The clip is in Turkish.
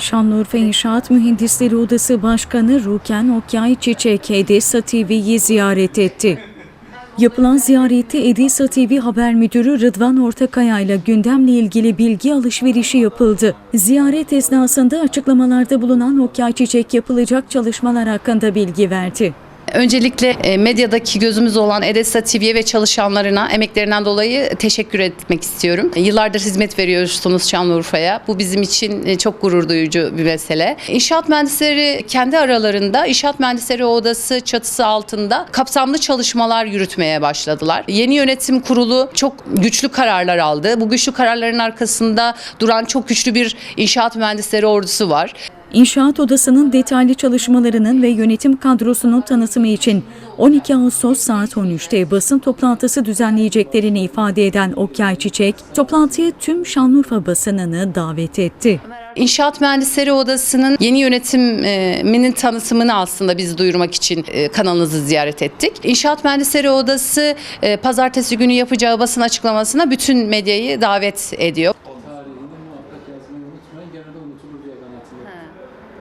Şanlıurfa İnşaat Mühendisleri Odası Başkanı Ruken Okyay Çiçek Edessa TV'yi ziyaret etti. Yapılan ziyarette Edessa TV Haber Müdürü Rıdvan Ortakaya ile gündemle ilgili bilgi alışverişi yapıldı. Ziyaret esnasında açıklamalarda bulunan Okyay Çiçek yapılacak çalışmalar hakkında bilgi verdi. Öncelikle e, medyadaki gözümüz olan Edessa TV'ye ve çalışanlarına emeklerinden dolayı teşekkür etmek istiyorum. Yıllardır hizmet veriyorsunuz Şanlıurfa'ya. Bu bizim için e, çok gurur duyucu bir mesele. İnşaat mühendisleri kendi aralarında İnşaat Mühendisleri Odası çatısı altında kapsamlı çalışmalar yürütmeye başladılar. Yeni yönetim kurulu çok güçlü kararlar aldı. Bu güçlü kararların arkasında duran çok güçlü bir inşaat mühendisleri ordusu var. İnşaat Odası'nın detaylı çalışmalarının ve yönetim kadrosunun tanıtımı için 12 Ağustos saat 13'te basın toplantısı düzenleyeceklerini ifade eden Okyay Çiçek, toplantıya tüm Şanlıurfa basınını davet etti. İnşaat Mühendisleri Odası'nın yeni yönetiminin tanıtımını aslında biz duyurmak için e, kanalınızı ziyaret ettik. İnşaat Mühendisleri Odası e, pazartesi günü yapacağı basın açıklamasına bütün medyayı davet ediyor. つり、はい。